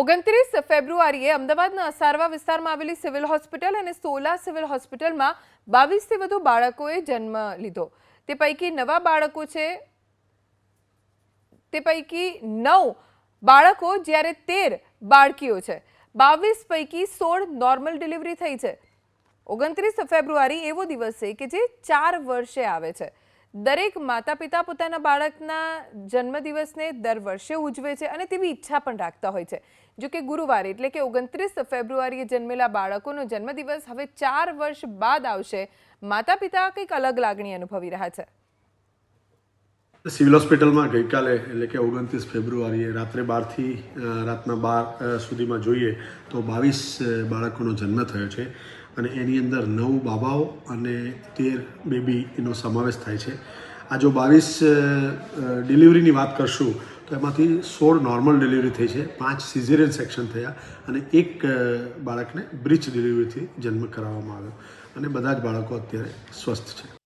ઓગણત્રીસ ફેબ્રુઆરીએ અમદાવાદના અસારવા વિસ્તારમાં આવેલી સિવિલ હોસ્પિટલ અને સોલા સિવિલ હોસ્પિટલમાં બાવીસથી વધુ બાળકોએ જન્મ લીધો. તે પૈકી નવા બાળકો છે, તે પૈકી નવ બાળકો જ્યારે તેર બાળકીઓ છે. બાવીસ પૈકી સોળ નોર્મલ ડિલિવરી થઈ છે. ઓગણત્રીસ ફેબ્રુઆરી એવો દિવસ છે કે જે ચાર વર્ષે આવે છે. દરેક માતા પિતા પોતાના બાળકના જન્મદિવસને દર વર્ષે ઉજવે છે અને તેવી ઈચ્છા પણ રાખતા હોય છે. જો કે ગુરુવારે એટલે કે ઓગણત્રીસ ફેબ્રુઆરીએ જન્મેલા બાળકોનો જન્મદિવસ હવે ચાર વર્ષ બાદ આવશે. માતા પિતા કંઈક અલગ લાગણી અનુભવી રહ્યા છે. સિવિલ હોસ્પિટલમાં ગઈકાલે, એટલે કે ઓગણત્રીસ ફેબ્રુઆરીએ રાત્રે બારથી રાતના બાર સુધીમાં જોઈએ તો બાવીસ બાળકોનો જન્મ થયો છે. અને એની અંદર નવ બાબાઓ અને તેર બેબીનો સમાવેશ થાય છે. આ જો બાવીસ ડિલિવરીની વાત કરશું, તો એમાંથી સોળ નોર્મલ ડિલિવરી થઈ છે, પાંચ સિઝેરિયન સેક્શન થયા અને એક બાળકને બ્રિચ ડિલિવરીથી જન્મ કરાવવામાં આવ્યો. અને બધા જ બાળકો અત્યારે સ્વસ્થ છે.